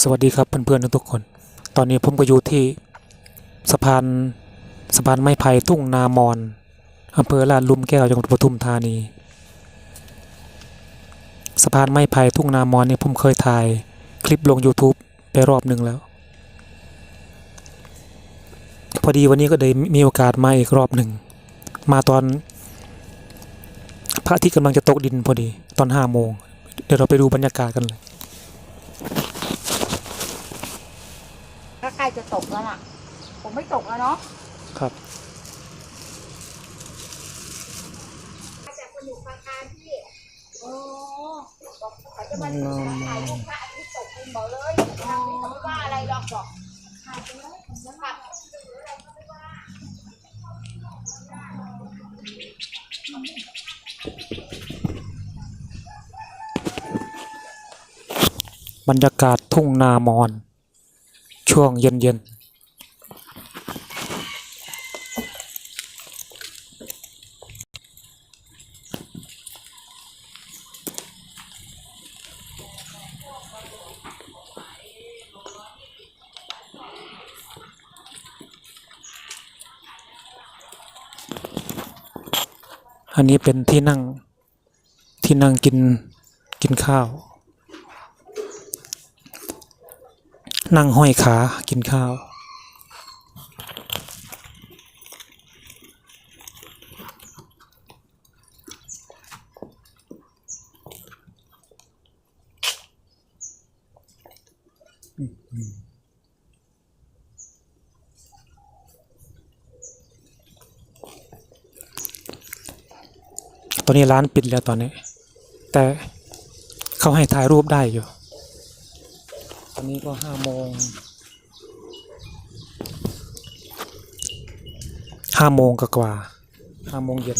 สวัสดีครับเพื่อนๆทุกคน ตอนนี้ผมก็อยู่ที่สะพานสะพานไม้ไผ่ทุ่งนามอนอำเภอลาดลุมแก้วจังหวัดปทุมธานี สะพานไม้ไผ่ทุ่งนามอนเนี่ยผมเคยถ่ายคลิปลง YouTube ไปรอบหนึ่งแล้ว พอดีวันนี้ก็เลยมีโอกาสมาอีกรอบหนึ่ง มาตอนพระอาทิตย์กำลังจะตกดินพอดีตอนห้าโมง เดี๋ยวเราไปดูบรรยากาศกันเลย ก็ใกล้จะตกแล้วล่ะ ผมไม่ตกแล้วเนาะครับมาจากคนอยู่ปราการพี่ โอ้บอกเขาจะมาถ่ายรูปพระอาทิตย์ตกดินบอกเลยทางนี้เขาไม่ว่าอะไรหรอกบอกถ่ายไปเลยผมจะขับหรืออะไรก็ไม่ว่าบรรยากาศทุ่งนามอน ช่วงเย็นๆอันนี้เป็นที่นั่งที่นั่งกินกินข้าว นั่งห้อยขากินข้าว ตอนนี้ร้านปิดแล้วตอนนี้ แต่เขาให้ถ่ายรูปได้อยู่ อนนี้ก็ห้าโมงห้าโมงกกว่าห้าโมงเย็น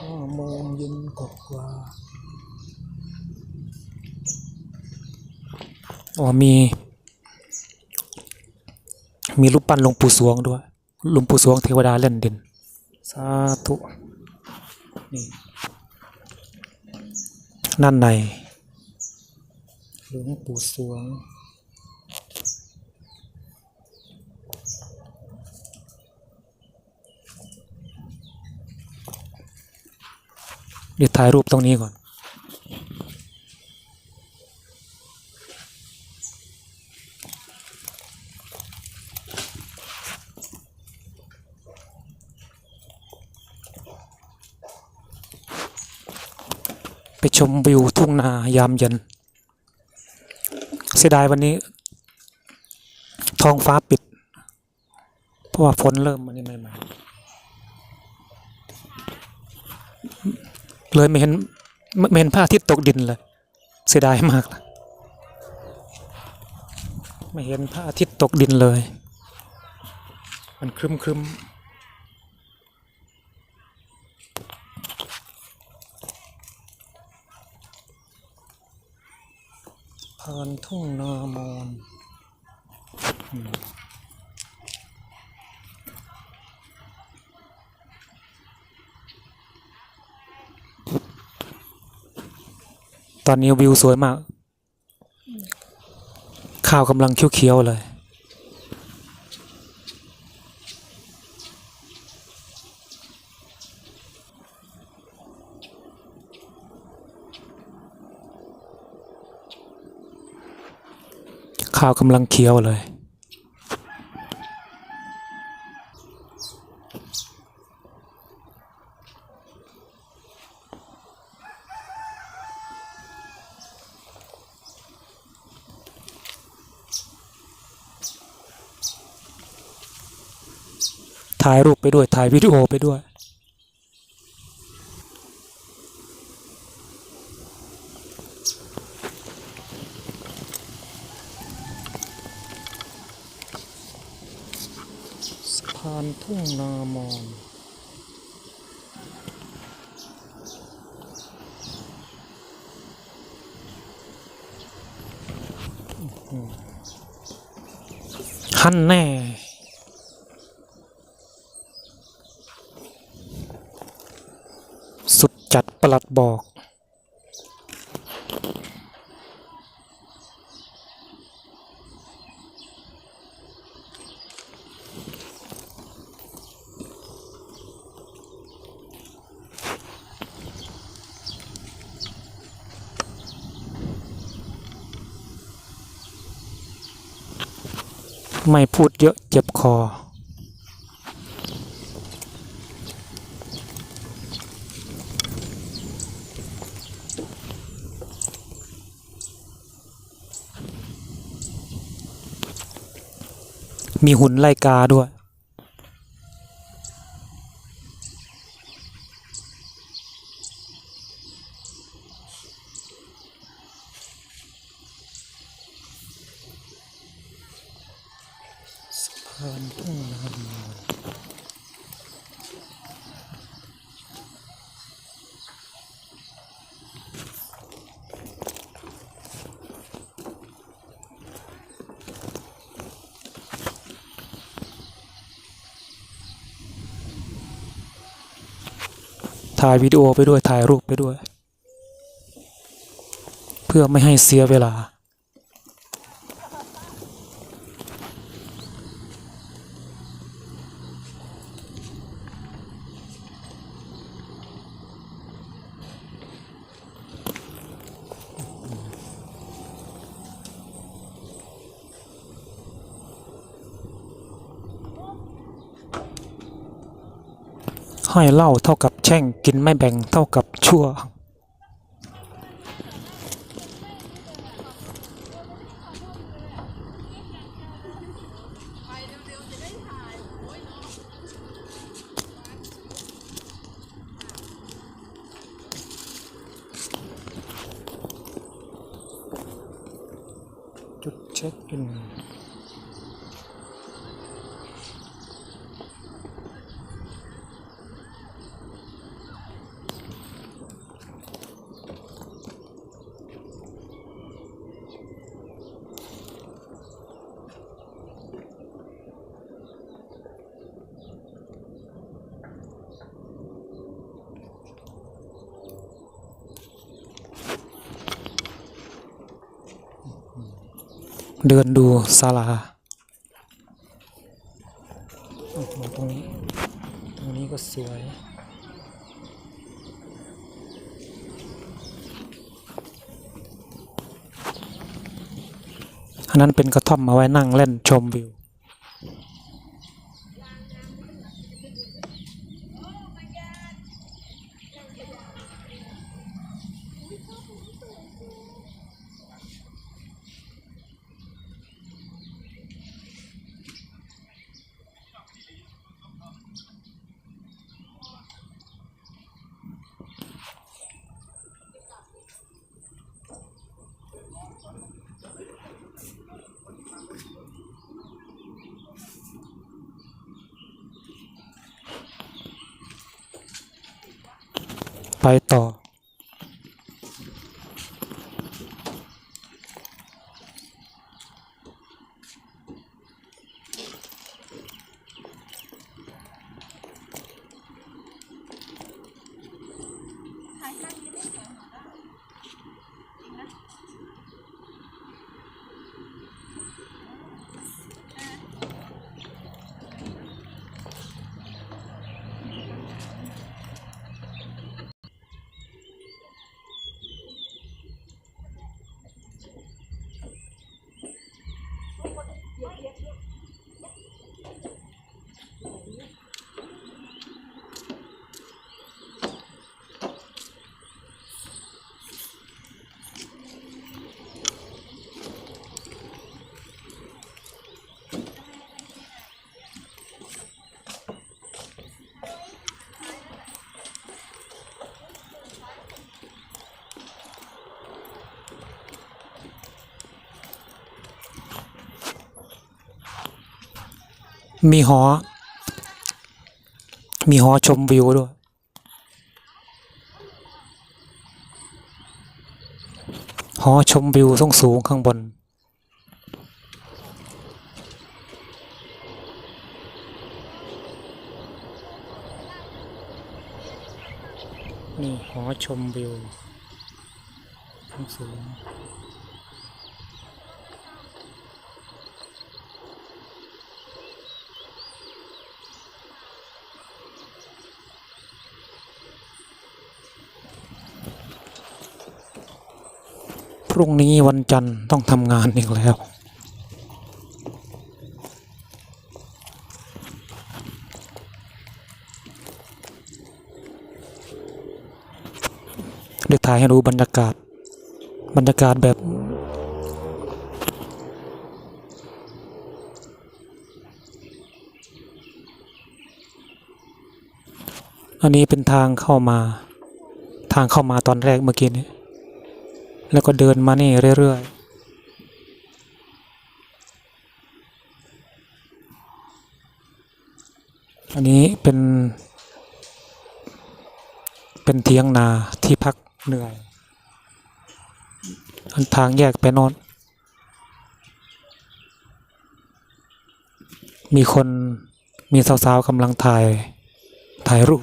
ห้าโมงเย็นกกว่าอ๋อมี มีรูปปั้นหลวงปู่สวงด้วยหลวงปู่สวงเทวดาเล่นดิน สาธุนี่ ด้านในหลวงปู่สวง เดี๋ยวถ่ายรูปตรงนี้ก่อน ไปชมวิวทุ่งนายามเย็น เสียดายวันนี้ ท้องฟ้าปิด เพราะว่าฝนเริ่มมันนี้ใหม่ๆเลยไม่เห็นไม่ไม่เห็นพระอาทิตย์ตกดินเลย เสียดายมากเลยไม่เห็นพระอาทิตย์ตกดินเลย มันครึมครึมานทุ่งนามอนตอนนี้วิวสวยมาก ข้าวกำลังเขียวๆเลย ข้าวกำลังเคี้ยวเลย ถ่ายรูปไปด้วย ถ่ายวิดีโอไปด้วย สะพานทุ่งนามอน ขันแน่สุดจัดประหลัดบอก ไม่พูดเยอะเจ็บคอ มีหุ่นไล่กาด้วย สะพานทุ่งนาดีมน ถ่ายวิดีโอไปด้วยถ่ายรูปไปด้วย เพื่อไม่ให้เสียเวลา ห้อยเหล่าเท่ากับแช่งกินไม่แบ่งเท่ากับชั่ว จุดเช็คอิน เดินดูศาลาตรงนี้ ตรงนี้ก็สวยอันนั้นเป็นกระท่อมมาไว้นั่งเล่นชมวิว ไป มีหอ มีหอชมวิวด้วย หอชมวิวสูงสูงข้างบน นี่หอชมวิวสูงสูง รุ่งนี้วันจันทร์ต้องทำงานอีกแล้ว เดี๋ยวถ่ายให้ดูบรรยากาศ บรรยากาศแบบอันนี้เป็นทางเข้ามา ทางเข้ามาตอนแรกเมื่อกี้นี้ แล้วก็เดินมานี่เรื่อยๆอันนี้เป็น เป็นเทียงนาที่พักเหนื่อย อันทางแยกไปโนอนมีคนมีสาวๆกำลังถ่าย ถ่ายรูป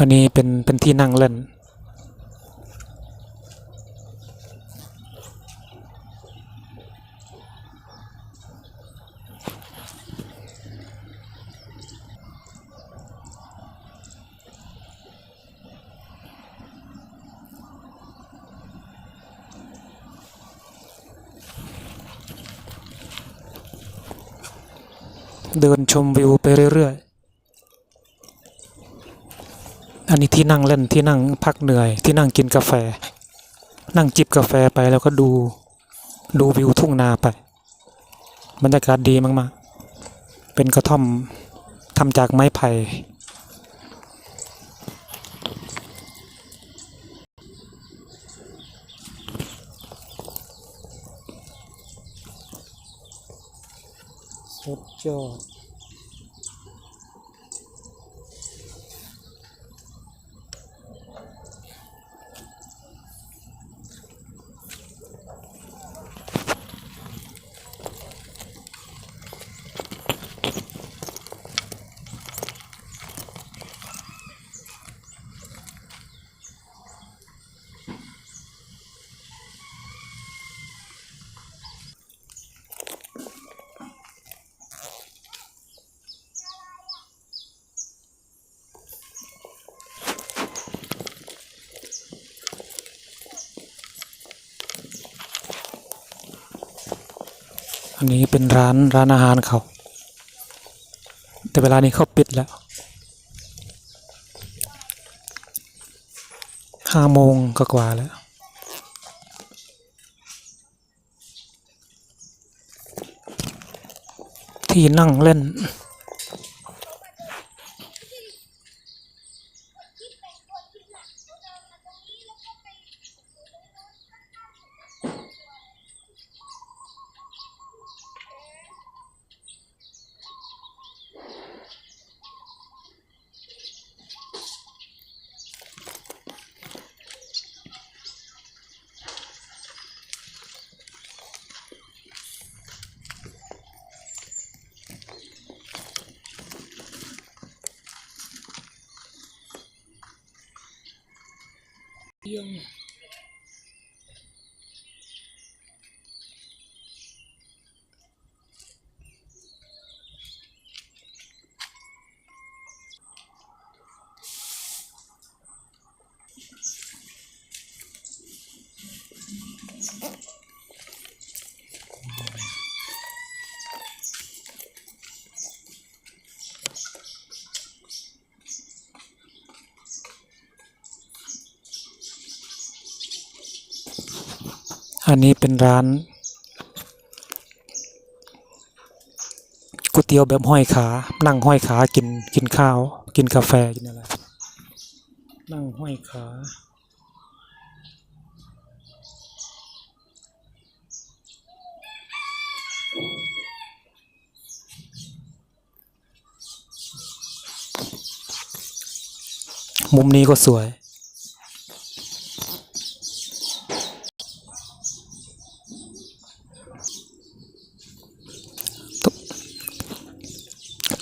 อันนี้เป็นเป็นที่นั่งเล่น เดินชมวิวไปเรื่อยๆ อั นนี้ที่นั่งเล่นที่นั่งพักเหนื่อย ที่นั่งกินกาแฟ นั่งจิบกาแฟไปแล้วก็ดูดูวิวทุ่งนาไปบรรยากาศดีมากๆ เป็นกระท่อมทำจากไม้ไผ่สุดยอด นี้เป็นร้านร้านอาหารเขา แต่เวลานี้เขาปิดแล้วห้าโมงกกว่าแล้วที่นั่งเล่น yang. อันนี้เป็นร้านก๋วยเตี๋ยวแบบห้อยขา นั่งห้อยขากินกินข้าว กินกาแฟกินอะไรนั่งห้อยขามุมนี้ก็สวย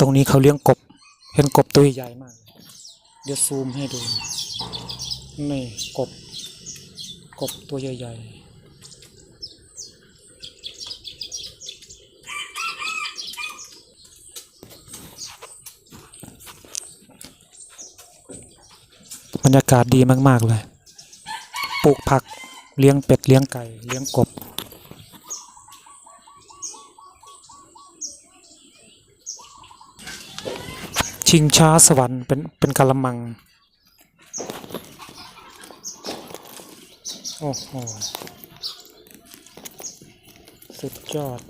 ตรงนี้เขาเลี้ยงกบ เห็นกบตัวใหญ่มาก เดี๋ยวซูมให้ดู นี่กบ กบตัวใหญ่ๆบรรยากาศดีมาก ๆ เลย ปลูกผัก เลี้ยงเป็ด เลี้ยงไก่ เลี้ยงกบ ชิงช้าสวรรค์เป็นเป็นกะละมัง โอ้โห สุดยอด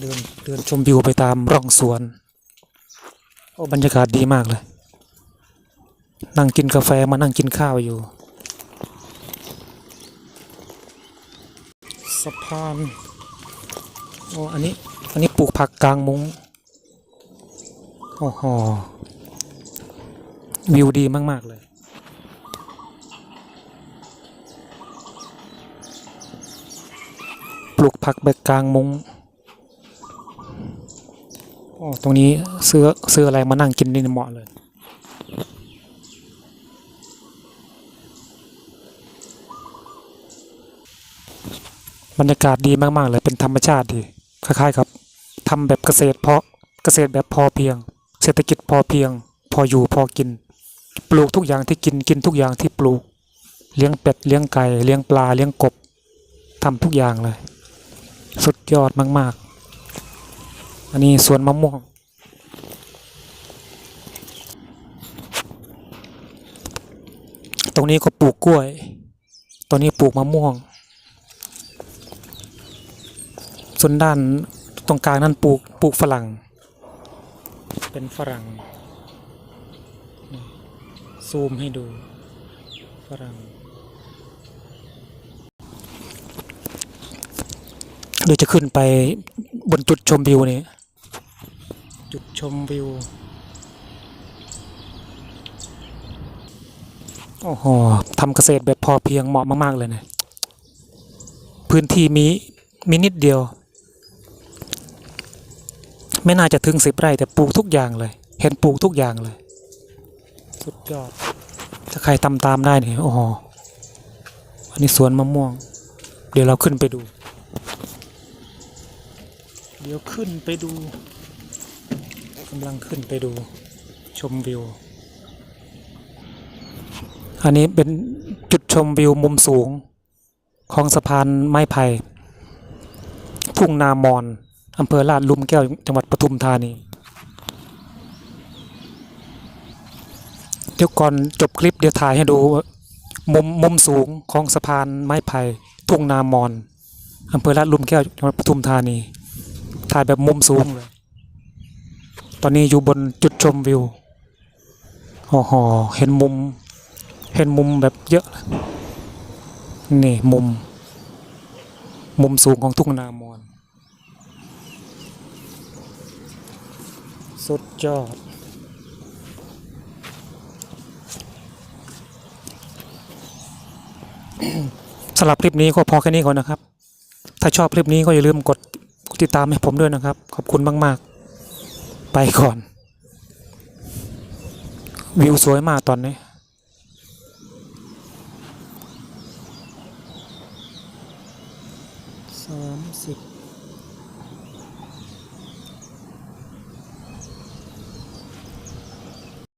เดินเดินชมวิวไปตามร่องสวน โอ้ บรรยากาศดีมากเลย นั่งกินกาแฟมานั่งกินข้าวอยู่ สะพานโอ้อันนี้อันนี้ปลูกผักกลางมุง้งโอ้โหวิวดีมาก ๆ เลย ปลูกผักแบบกลางมุง้งโอ้ตรงนี้ซื้อซื้ออะไรมานั่งกินนี่เหมาะเลย บรรยากาศดีมากๆเลยเป็นธรรมชาติดีคล้ายๆกับทำแบบเกษตรเพาะเกษตรแบบพอเพียง เศรษฐกิจพอเพียง พออยู่พอกิน ปลูกทุกอย่างที่กินกินทุกอย่างที่ปลูก เลี้ยงเป็ดเลี้ยงไก่เลี้ยงปลาเลี้ยงกบทำทุกอย่างเลย สุดยอดมากๆ อันนี้สวนมะม่วงตรงนี้ก็ปลูกกล้วย ตรงนี้ปลูกมะม่วง ส่วนด้านตรงกลางนั้นปลูกปลูกฝรั่ง เป็นฝรั่ง ซูมให้ดูฝรั่งเดี๋ยวจะขึ้นไปบนจุดชมวิวนี้จุดชมวิว โอ้โหทำเกษตรแบบพอเพียงเหมาะมาก ๆ เลยนะ พื้นที่มีมีนิดเดียว ไม่น่าจะถึงสิบไร่แต่ปลูกทุกอย่างเลย เห็นปลูกทุกอย่างเลย สุดยอด ถ้าใครทำตามได้เนี่ยโอ้โหอันนี้สวนมะม่วง เดี๋ยวเราขึ้นไปดู เดี๋ยวขึ้นไปดูกำลังขึ้นไปดู ชมวิว อันนี้เป็นจุดชมวิวมุมสูง ของสะพานไม้ไผ่ทุ่งนามอน อำเภอลาดลุมแก้วจังหวัดปทุมธานีเดี๋ยวก่อนจบคลิปเดี๋ยวถ่ายให้ดูมุมมุมสูงของสะพานไม้ไผ่ทุ่งนามอนอำเภอลาดลุมแก้วจังหวัดปทุมธานี ถ่ายแบบมุมสูงเลยตอนนี้อยู่บนจุดชมวิวโอ้โหเห็นมุม เห็นมุมแบบเยอะนี่มุม มุมสูงของทุ่งนามอน สุดยอด สำหรับคลิปนี้ก็พอแค่นี้ก่อนนะครับ ถ้าชอบคลิปนี้ก็อย่าลืมกดกดติดตามให้ผมด้วยนะครับ ขอบคุณมาก ๆ ไปก่อน วิวสวยมากตอนนี้